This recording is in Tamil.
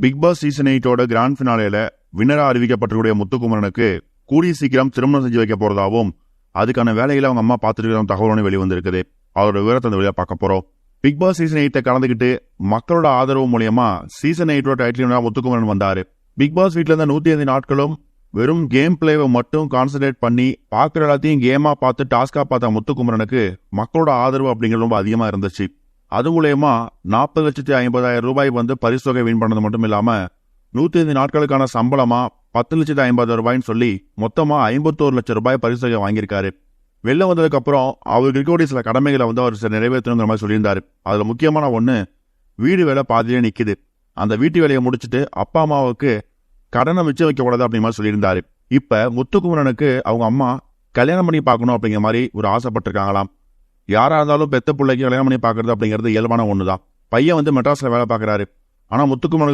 பிக் பாஸ் சீசன் எயிட்டோட கிராண்ட் ஃபினாலேல வின்னரா அறிவிக்கப்பட்டிருக்கூடிய முத்துக்குமரனுக்கு கூடிய சீக்கிரம் திருமணம் செஞ்சு வைக்க போறதாகவும் அதுக்கான வேலையில அவங்க அம்மா பார்த்துட்டு தகவலும் வெளிவந்திருக்குது. அவரோட விவரத்தை அந்த வழியா பார்க்க போறோம். பிக் பாஸ் சீசன் எயிட்ட கலந்துக்கிட்டு மக்களோட ஆதரவு மூலியமா சீசன் எயிட்டோட டைட்டில் முத்துக்குமரன் வந்தாரு. பிக் பாஸ் வீட்டில் இருந்த நூத்தி ஐந்து நாட்களும் வெறும் கேம் பிளேவை மட்டும் கான்சென்ட்ரேட் பண்ணி பார்க்குற எல்லாத்தையும் கேமா பார்த்து டாஸ்கா பார்த்த முத்துக்குமரனுக்கு மக்களோட ஆதரவு அப்படிங்கிறது ரொம்ப அதிகமா இருந்துச்சு. அது மூலயமா நாற்பது லட்சத்தி ஐம்பதாயிரம் ரூபாய் வந்து பரிசு வின் பண்ணது மட்டும் இல்லாம நூத்தி ஐந்து நாட்களுக்கான சம்பளமா பத்து லட்சத்தி ஐம்பது ரூபாய்ன்னு சொல்லி மொத்தமா ஐம்பத்தோரு லட்சம் ரூபாய் பரிசு வாங்கியிருக்காரு. வெளில வந்ததுக்கு அப்புறம் அவருக்கு இருக்கக்கூடிய சில கடமைகளை வந்து அவர் சில நிறைவேற்றணுங்கிற மாதிரி சொல்லியிருந்தாரு. அதுல முக்கியமான ஒன்று வீடு வேலை பாதியிலே நிக்குது. அந்த வீட்டு வேலையை முடிச்சுட்டு அப்பா அம்மாவுக்கு கடனை மிச்சம் வைக்கக்கூடாது அப்படிங்கிற மாதிரி சொல்லியிருந்தாரு. இப்ப முத்துக்குமரனுக்கு அவங்க அம்மா கல்யாணம் பண்ணி பார்க்கணும் அப்படிங்கிற மாதிரி ஒரு ஆசைப்பட்டிருக்காங்களாம். யாரா இருந்தாலும் பெத்த பிள்ளைக்கு கல்யாணம் பண்ணி பார்க்குறது அப்படிங்கிறது இயல்பான ஒண்ணுதான். பையன் வந்து மெட்ராஸ்ல வேலை பார்க்குறாரு. ஆனா முத்துக்குமரன்